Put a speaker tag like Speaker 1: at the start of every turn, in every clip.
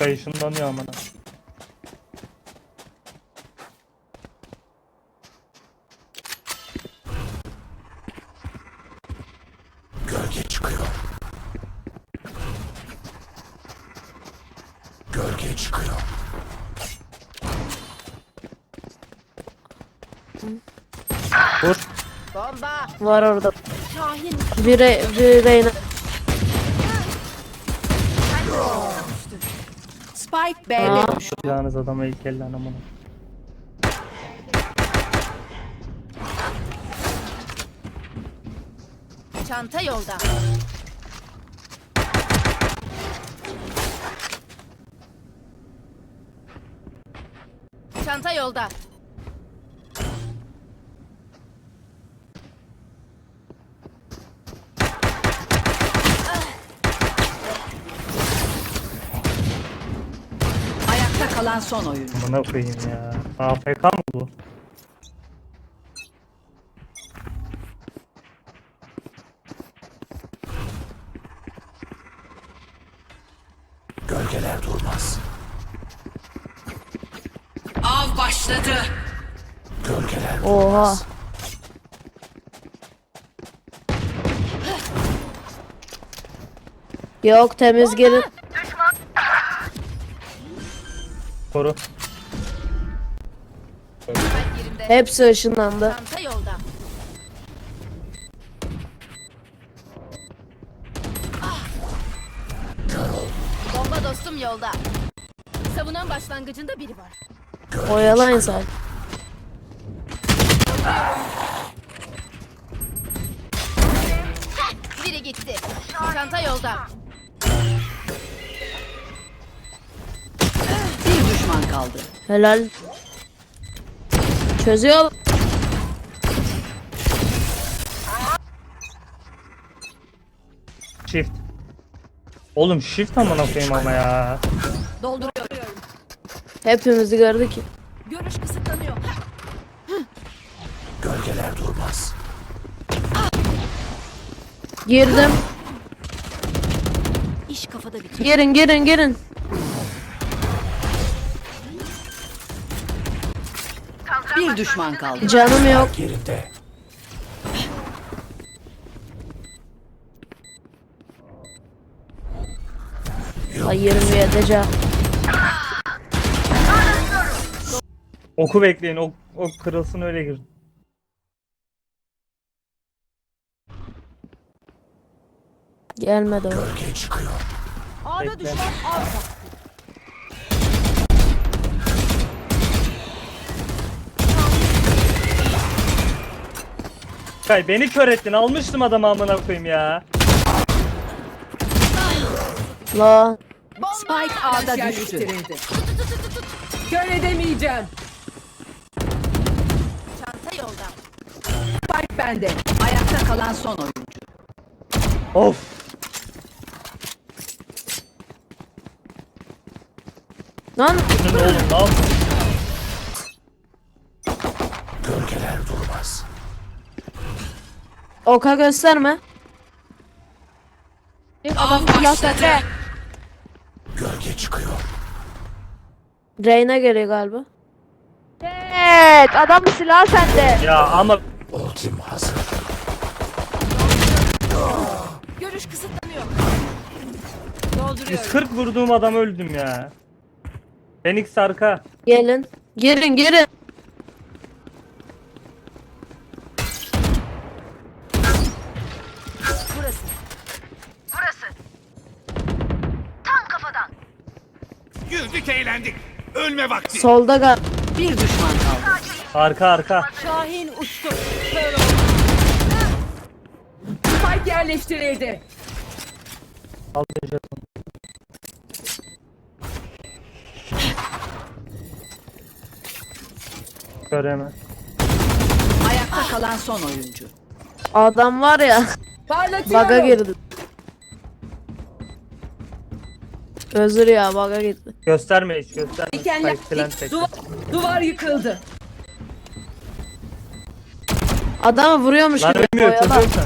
Speaker 1: Kay ışınlanıyor amına.
Speaker 2: Gölge çıkıyor. Gölge çıkıyor.
Speaker 1: Vur.
Speaker 3: Bomba.
Speaker 4: Var orada.
Speaker 3: Şahin.
Speaker 4: Bire, bireyine.
Speaker 3: Spike B'de düştü.
Speaker 1: Yalnız adama ilk elden amına.
Speaker 3: Çanta yolda. Çanta yolda.
Speaker 5: Ayakta kalan son oyuncu.
Speaker 1: Amına koyayım ya. AFK mı bu?
Speaker 2: Gölgeler durmaz.
Speaker 5: Av başladı.
Speaker 2: Gölgeler
Speaker 4: Oha.
Speaker 2: durmaz.
Speaker 4: Yok temiz gelin.
Speaker 1: Koru.
Speaker 4: Hepsi ışınlandı.
Speaker 3: Çanta yolda. Ah. Bomba dostum yolda. Savunan başlangıcında biri var.
Speaker 4: Oyalayın sen.
Speaker 3: Biri gitti. Çanta yolda.
Speaker 5: Kaldı.
Speaker 4: Helal. Çözüyor.
Speaker 1: Shift. Oğlum shift amına koyayım ama ya.
Speaker 3: Dolduruyorum.
Speaker 4: Hepimizi gördü ki.
Speaker 3: Görüş kısıtlanıyor.
Speaker 2: Gölgeler durmaz.
Speaker 4: Girdim.
Speaker 3: İş kafada bitiyor.
Speaker 4: Girin girin girin.
Speaker 5: Düşman kaldı.
Speaker 4: Canım yok.
Speaker 2: Yerinde.
Speaker 4: Ay 27 can.
Speaker 1: Oku bekleyin. Ok, ok kırılsın öyle gir.
Speaker 4: Gelmedi o.
Speaker 2: Gölge çıkıyor.
Speaker 3: Ağda düşman av
Speaker 1: Kay beni kör ettin. Almıştım adamı amına koyayım ya.
Speaker 4: La.
Speaker 5: Spike A'da düştü.
Speaker 6: Kör edemeyeceğim.
Speaker 3: Çanta yolda.
Speaker 6: Spike bende.
Speaker 5: Ayakta kalan son oyuncu.
Speaker 1: Of.
Speaker 4: Lan
Speaker 1: Bunun oğlum ne yaptın?
Speaker 4: Oka gösterme.
Speaker 5: Av başladı.
Speaker 2: Gölge çıkıyor.
Speaker 4: Reyna geliyor galiba. Evet adam silah sende.
Speaker 1: Ya ama
Speaker 2: Ultim hazır.
Speaker 3: Görüş kısıtlanıyor. Dolduruyorum.
Speaker 1: 140 vurduğum adam öldüm ya. Phoenix arka.
Speaker 4: Gelin. Girin girin.
Speaker 7: Eğlendik. Ölme vakti.
Speaker 4: Solda gal.
Speaker 5: Bir düşman kaldı.
Speaker 1: Arka arka.
Speaker 3: Şahin uçtu.
Speaker 6: Spike yerleştirildi.
Speaker 1: Al jeton. Göreme.
Speaker 5: Ayakta kalan son oyuncu.
Speaker 4: Adam var ya.
Speaker 6: Parlatıyorum.
Speaker 4: Baga girdi. Özür ya bug'a gitti.
Speaker 1: Gösterme hiç gösterme.
Speaker 6: Dikenler,
Speaker 1: Kayıtlan tek.
Speaker 6: duvar, duvar yıkıldı.
Speaker 4: Adamı vuruyormuş
Speaker 1: Lan
Speaker 4: gibi
Speaker 1: ölmüyor
Speaker 3: boyadan.
Speaker 2: çocuğum sen.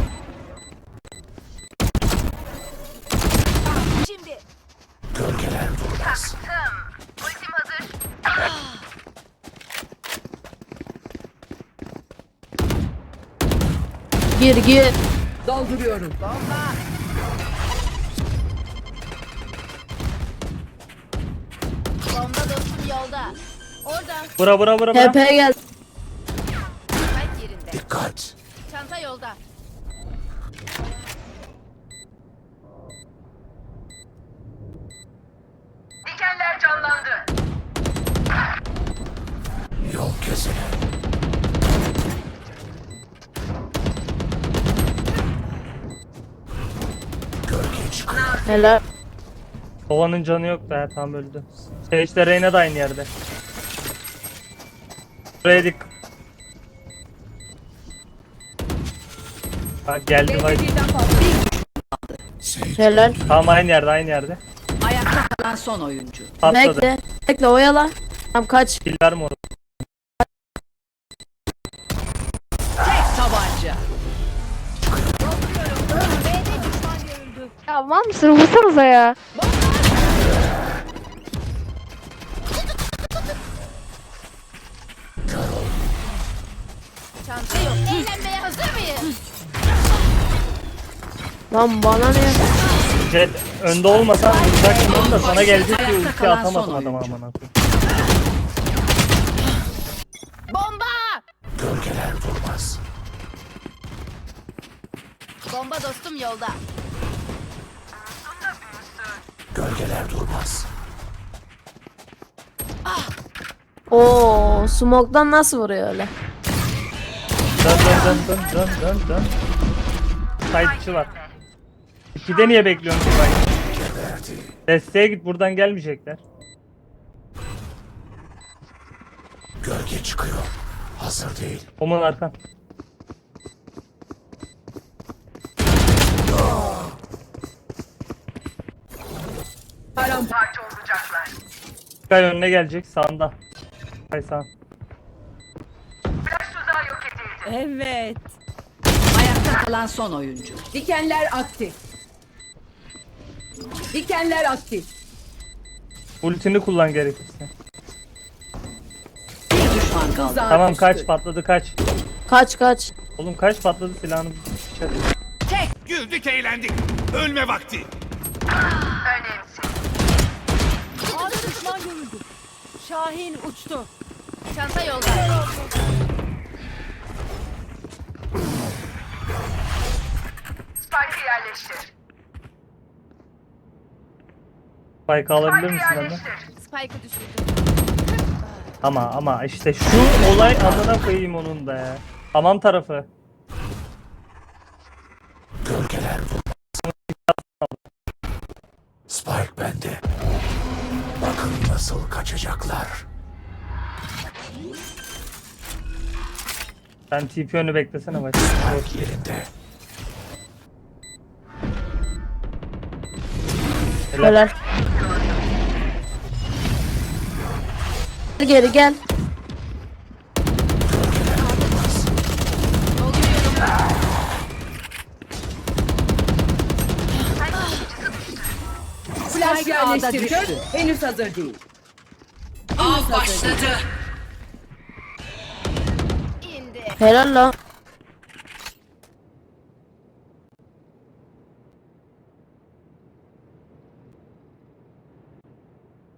Speaker 4: Gir gir.
Speaker 6: Dolduruyorum.
Speaker 3: Bomba.
Speaker 1: Bura bura bura bura.
Speaker 4: TP gel.
Speaker 3: Spike yerinde.
Speaker 2: Dikkat.
Speaker 3: Çanta yolda.
Speaker 2: Yol kesene. Gölge çıkıyor.
Speaker 4: Helal.
Speaker 1: Kovanın canı yok da ya tam öldü. Stage'de Reyna da aynı yerde. Buraya dik. Ha, geldi vay.
Speaker 6: Birden fazla.
Speaker 4: Helal.
Speaker 1: Tamam aynı yerde aynı yerde.
Speaker 5: Ayakta kalan son oyuncu.
Speaker 1: Patladı.
Speaker 4: Bekle. Bekle oyala. Tamam kaç.
Speaker 1: Kill verme onu.
Speaker 5: Tek tabanca.
Speaker 8: Ya var mısın? Vursanıza ya.
Speaker 3: Çanta
Speaker 4: Lan bana ne?
Speaker 1: Jet önde olmasan vuracaktım onu da sana gelecek diye ulti atamadım adama aman akıyım.
Speaker 3: Bomba!
Speaker 2: Gölgeler durmaz.
Speaker 3: Bomba dostum yolda.
Speaker 2: Gölgeler durmaz.
Speaker 4: Oo, smoke'dan nasıl vuruyor öyle?
Speaker 1: Dön dön dön dön dön dön dön. Sightçı var. İkide niye bekliyorsun ki. Desteğe git buradan gelmeyecekler.
Speaker 2: Gölge çıkıyor. Hazır değil.
Speaker 1: Oman arkan.
Speaker 6: Paramparça olacaklar.
Speaker 1: Sky önüne gelecek sağında. Sky sağ.
Speaker 6: Evet.
Speaker 5: Ayakta kalan son oyuncu.
Speaker 6: Dikenler aktif. Dikenler aktif.
Speaker 1: Ultini kullan gerekirse.
Speaker 5: Bir düşman kaldı.
Speaker 1: Tamam
Speaker 6: düştü.
Speaker 1: kaç patladı kaç.
Speaker 4: Kaç kaç.
Speaker 1: Oğlum kaç patladı silahını bıçak.
Speaker 7: Güldük eğlendik. Ölme vakti.
Speaker 3: düşman görüldü. Şahin uçtu. Çanta yolda.
Speaker 1: Spike alabilir misin benden?
Speaker 3: Spike'ı düşürdü.
Speaker 1: Ama ama işte şu olay amına koyayım onun da ya. Tamam tarafı.
Speaker 2: Gölgeler durmaz. Spike bende. Bakın nasıl kaçacaklar.
Speaker 1: Sen TP önü beklesene bak.
Speaker 2: Spike yerinde.
Speaker 4: Helal. Geri gel.
Speaker 6: Flash
Speaker 5: düştü.
Speaker 6: Henüz hazır değil.
Speaker 5: Av başladı.
Speaker 3: İndi.
Speaker 4: Helal lan.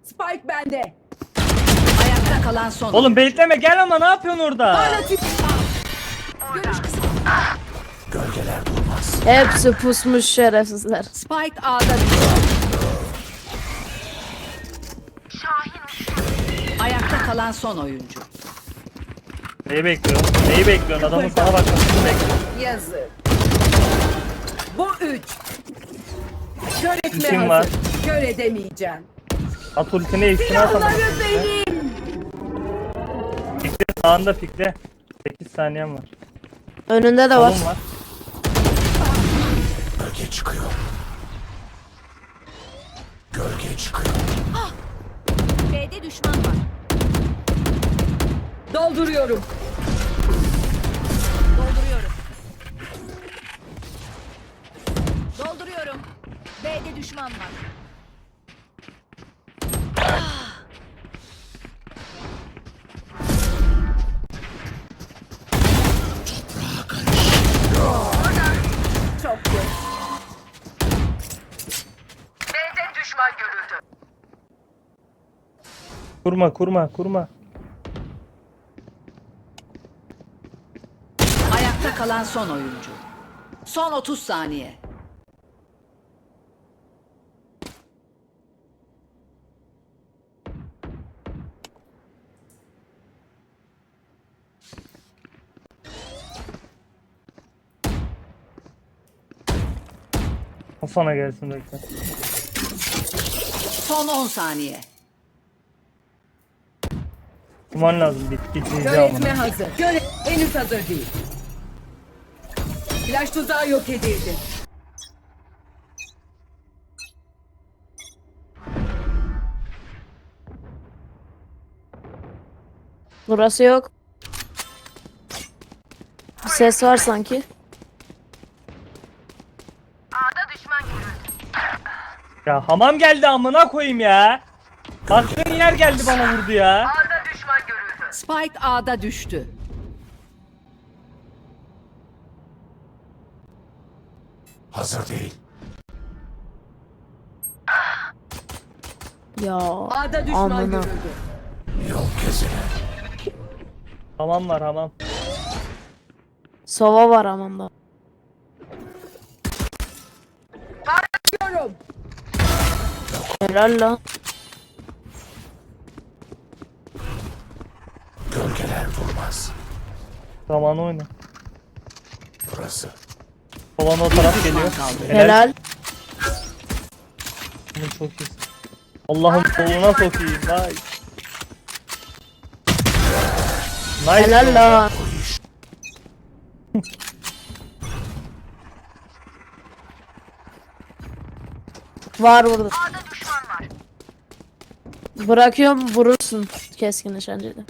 Speaker 6: Spike bende.
Speaker 5: Kalan son
Speaker 1: Oğlum bekleme gel ama ne yapıyorsun orada?
Speaker 2: Gölgeler durmaz.
Speaker 4: Hepsi pusmuş şerefsizler.
Speaker 5: Spike A'da düştü. Ayakta kalan son oyuncu.
Speaker 1: Neyi bekliyorsun? Neyi bekliyorsun? Adamın sana bakmasını bekliyorsun.
Speaker 6: Yazık. Bu üç. Kör etme
Speaker 1: İşim
Speaker 6: hazır.
Speaker 1: var.
Speaker 6: Kör edemeyeceğim.
Speaker 1: At ultini ikisini atalım.
Speaker 6: Silahları benim.
Speaker 1: Sağında fikre. 8 saniyen var.
Speaker 4: Önünde de var.
Speaker 1: Solun var.
Speaker 2: Gölge çıkıyor. Gölge çıkıyor.
Speaker 3: B'de düşman var.
Speaker 6: Dolduruyorum.
Speaker 3: Dolduruyorum. Dolduruyorum. B'de düşman var. çok iyi. B'de düşman görüldü.
Speaker 1: Kurma kurma kurma.
Speaker 5: Ayakta kalan son oyuncu. Son 30 saniye.
Speaker 1: Kafana gelsin bekle.
Speaker 5: Son 10 saniye.
Speaker 1: Kuman lazım bit bitireceğim
Speaker 6: Kör etme
Speaker 1: onu.
Speaker 6: hazır. Göre henüz hazır değil. Flash tuzağı yok edildi.
Speaker 4: Burası yok. Bir ses var sanki.
Speaker 1: Ya hamam geldi amına koyayım ya. Baktığın yer geldi bana vurdu ya.
Speaker 5: Spike A'da düştü.
Speaker 2: Hazır değil.
Speaker 4: Ya
Speaker 6: A'da düşman
Speaker 4: amına.
Speaker 6: görüldü.
Speaker 2: Yol kesene.
Speaker 1: Hamam var hamam.
Speaker 4: Sova var hamamda.
Speaker 6: Diyorum.
Speaker 4: Helal lan.
Speaker 2: Gölgeler durmaz.
Speaker 1: Zamanı oyna.
Speaker 2: Burası.
Speaker 1: Olan o taraf geliyor.
Speaker 4: Helal.
Speaker 1: Bunu çok iyi. Allah'ım koluna sokayım. Vay. Nice.
Speaker 4: Helal lan. Var burada. Bırakıyorum vurursun keskin nişancıyla.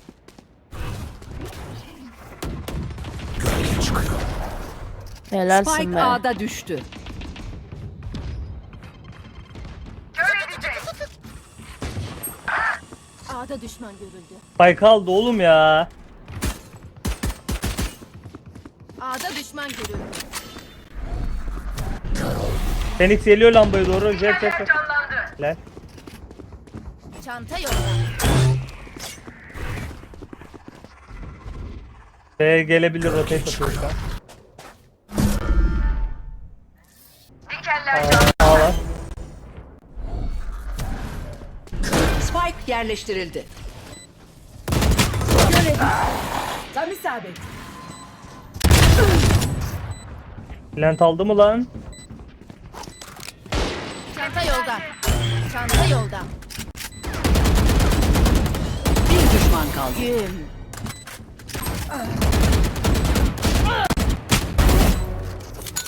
Speaker 4: Helalsin
Speaker 5: Spike
Speaker 4: be.
Speaker 5: A'da düştü.
Speaker 3: A'da düşman görüldü.
Speaker 1: Spike aldı oğlum ya.
Speaker 3: A'da düşman görüldü.
Speaker 1: Phoenix geliyor lambaya doğru. Jet jet jet. Lan.
Speaker 3: Çanta yolda.
Speaker 1: B'ye gelebilir rotate atıyor şu an. Aa, var.
Speaker 5: Spike yerleştirildi.
Speaker 6: Tam isabet.
Speaker 1: Plant aldı mı lan?
Speaker 3: Çanta yolda. Çanta yolda.
Speaker 5: Bir düşman kaldı.
Speaker 3: Güm.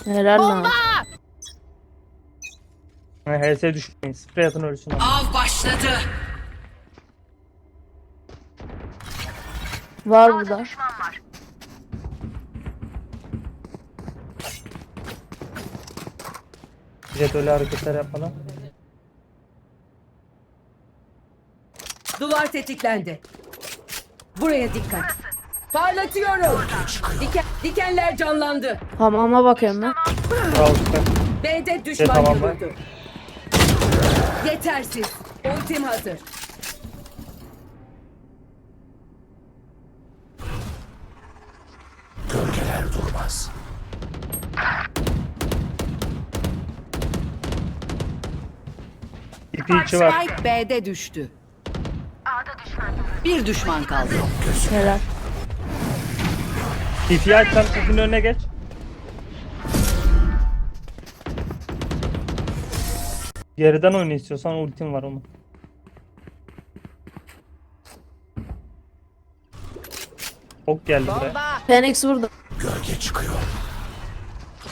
Speaker 4: Helal lan.
Speaker 3: Bomba!
Speaker 1: Ha, HS düşmeyin. Sprey atın ölsün ama.
Speaker 5: Av başladı.
Speaker 4: Var burada.
Speaker 1: Jet öyle hareketler yapmadan.
Speaker 6: Duvar tetiklendi. Buraya dikkat. Parlatıyorum. Diken, dikenler canlandı.
Speaker 4: Hamama bakıyorum ben.
Speaker 6: B'de düşman
Speaker 1: tamam ben.
Speaker 6: görüldü. Yetersiz. Ultim hazır.
Speaker 2: Gölgeler durmaz.
Speaker 1: İpi içi var.
Speaker 5: Spike B'de düştü. Bir düşman kaldı.
Speaker 4: Helal.
Speaker 1: İpi açsam ipin önüne geç. Geriden oyna istiyorsan ultim var onun. Ok geldi buraya.
Speaker 3: Bomba!
Speaker 4: Phoenix vurdu.
Speaker 2: Gölge çıkıyor.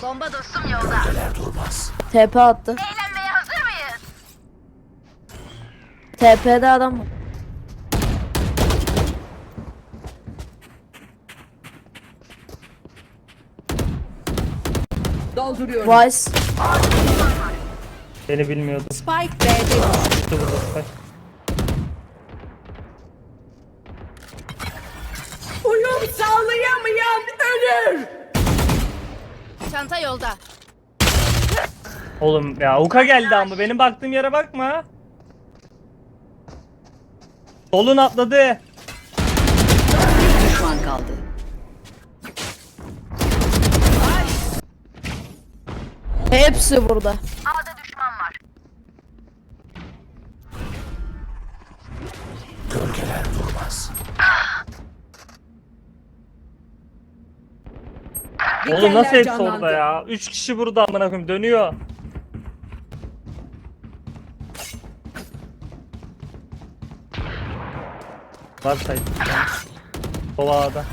Speaker 3: Bomba dostum yolda.
Speaker 2: Gölgeler durmaz.
Speaker 4: TP attı.
Speaker 3: Eğlenmeye hazır mıyız?
Speaker 4: TP'de adam var.
Speaker 6: Dolduruyorum.
Speaker 4: Vice.
Speaker 1: Beni bilmiyordu.
Speaker 5: Spike B'de düştü.
Speaker 1: İşte burada süper.
Speaker 6: Uyum sağlayamayan ölür.
Speaker 3: Çanta yolda.
Speaker 1: Oğlum ya Uka geldi ama benim baktığım yere bakma. Solun atladı.
Speaker 4: Hepsi burada.
Speaker 2: Gölgeler durmaz.
Speaker 1: Oğlum nasıl hepsi
Speaker 6: canlandı.
Speaker 1: orada ya? 3 kişi burada amına koyayım dönüyor. Var sayı. Sol ağda.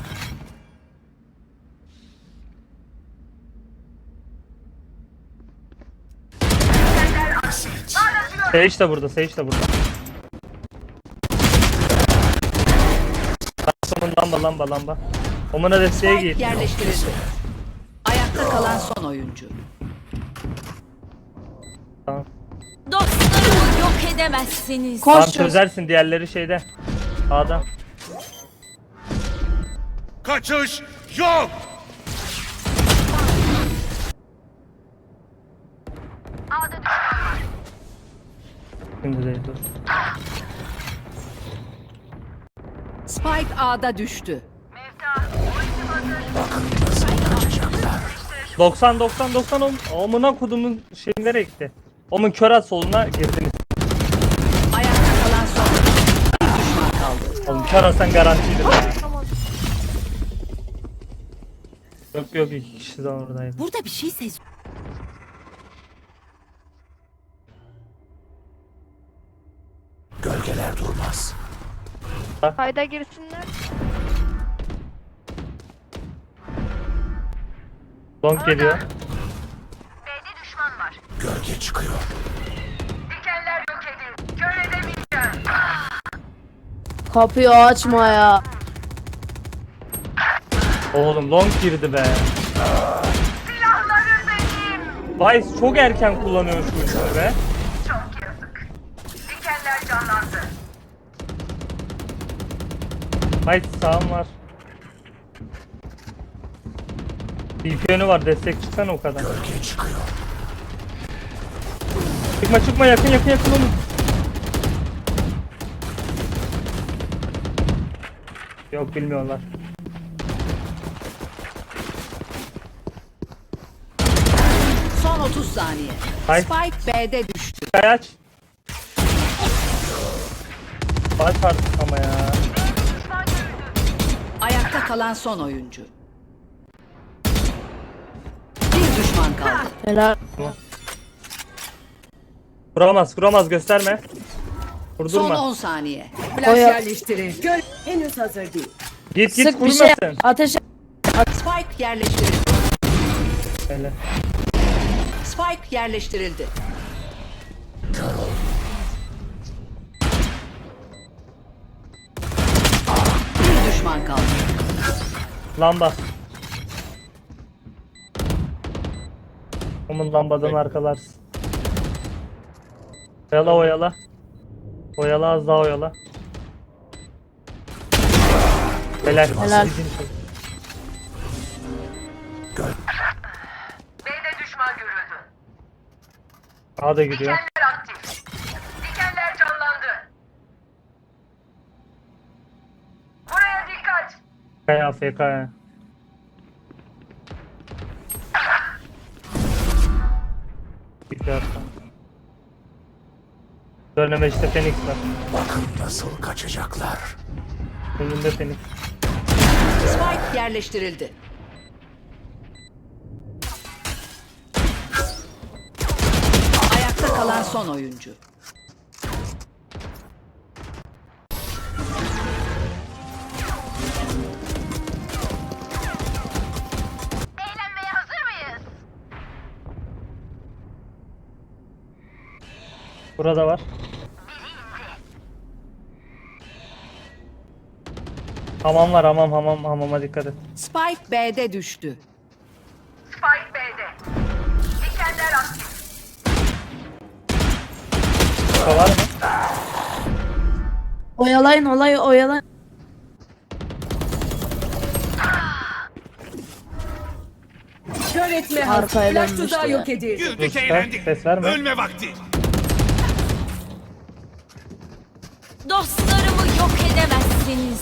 Speaker 1: Sage de burada, Sage de burada. Sonun lamba lamba lamba. Omuna desteğe gir.
Speaker 5: yerleştirildi. Ayakta kalan son oyuncu.
Speaker 1: Tamam.
Speaker 3: Dostlarımı yok edemezsiniz.
Speaker 1: Tamam
Speaker 4: Koş çöz.
Speaker 1: çözersin diğerleri şeyde. A'da.
Speaker 7: Kaçış yok.
Speaker 1: Şimdi değil dur.
Speaker 5: Spike A'da düştü.
Speaker 1: 90 90 90 om omuna kodumun şey nereye gitti? Omun kör at soluna girdiniz.
Speaker 5: Ayakta kalan son. Bir düşman kaldı.
Speaker 1: Oğlum kör atsan garantiydi be. Yok yok iki kişi de oradaydı.
Speaker 3: Burada bir şey sez.
Speaker 2: Durmaz.
Speaker 8: Kayda girsinler.
Speaker 1: Long geliyor.
Speaker 2: Gölge çıkıyor.
Speaker 4: Kapıyı açma ya.
Speaker 1: Oğlum long girdi be. Vice çok erken kullanıyor şu ultimi be. Vice sağım var. İlk yönü var destek çıksana o kadar.
Speaker 2: Gölge çıkıyor.
Speaker 1: Çıkma çıkma yakın yakın yakın oğlum. Yok bilmiyorlar.
Speaker 5: Son 30 saniye.
Speaker 1: Hay.
Speaker 5: Spike B'de düştü.
Speaker 1: Kay aç. Aç artık ama ya.
Speaker 5: Ayakta kalan son oyuncu. Bir düşman kaldı.
Speaker 4: Helal.
Speaker 1: Vuramaz vuramaz gösterme.
Speaker 5: Son
Speaker 1: Vurdurma.
Speaker 5: 10 saniye.
Speaker 6: Flash
Speaker 4: Oya-
Speaker 6: yerleştirin. Göl henüz hazır değil.
Speaker 1: Git git
Speaker 4: Sık bir şey.
Speaker 1: vurmasın.
Speaker 4: Ateş
Speaker 5: Spike yerleştirildi.
Speaker 1: Öyle.
Speaker 5: Spike yerleştirildi. Bir düşman kaldı.
Speaker 1: Lamba. Onun lambadan arkalarsın. Oyala oyala. Oyala az daha oyala. Helal.
Speaker 4: Helal.
Speaker 9: B'de düşman görüldü.
Speaker 1: A da gidiyor.
Speaker 9: Dikenler aktif. Dikenler canlandı. Buraya dikkat.
Speaker 1: Kaya AFK. Önüme işte Phoenix var.
Speaker 2: bakın nasıl kaçacaklar.
Speaker 1: Önünde Phoenix.
Speaker 5: Spike yerleştirildi. Ayakta kalan son oyuncu.
Speaker 1: Burada var. Hamam var hamam hamam hamama dikkat et.
Speaker 5: Spike B'de düştü.
Speaker 9: Spike B'de. Dikenler aktif.
Speaker 1: Burada var mı?
Speaker 4: Oyalayın olayı oyalayın.
Speaker 6: Kör etme.
Speaker 4: Arkaya
Speaker 6: Flash
Speaker 4: dönmüştü
Speaker 6: tuzağı
Speaker 4: ya.
Speaker 6: yok edildi.
Speaker 7: Güldük
Speaker 1: Ses-
Speaker 7: eğlendik.
Speaker 1: ses verme.
Speaker 7: Ölme vakti.
Speaker 3: Dostlarımı yok edemezsiniz.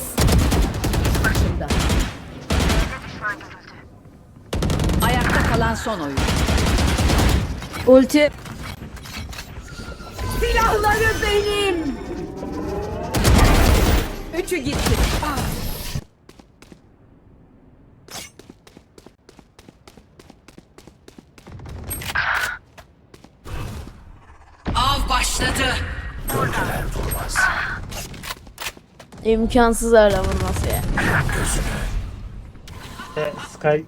Speaker 6: Başımda.
Speaker 5: Ayakta kalan son oyuncu.
Speaker 4: Ulti.
Speaker 6: Silahları benim. Üçü gitti.
Speaker 4: İmkansız öyle vurması ya.
Speaker 1: E, Sky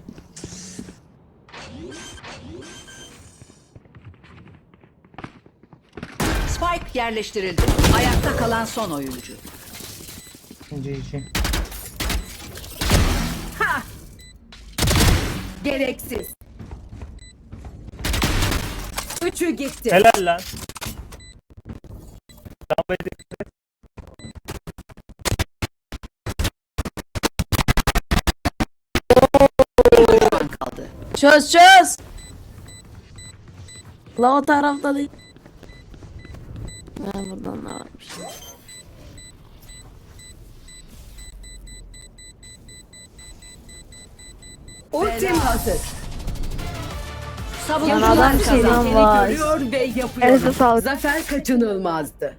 Speaker 5: Spike yerleştirildi. Ayakta kalan son oyuncu.
Speaker 1: ikinci için.
Speaker 6: Gereksiz. Üçü gitti.
Speaker 1: Helal lan. Lambaya dikkat
Speaker 4: Çöz çöz. La o tarafta değil. Ha buradan da varmış.
Speaker 6: Ultim hazır.
Speaker 4: Yan adam
Speaker 5: Savunucular
Speaker 4: şeyden
Speaker 5: kazandı.
Speaker 4: var.
Speaker 6: Görüyor ve
Speaker 8: Elinize
Speaker 6: yapıyor.
Speaker 8: sağlık.
Speaker 6: Zafer kaçınılmazdı.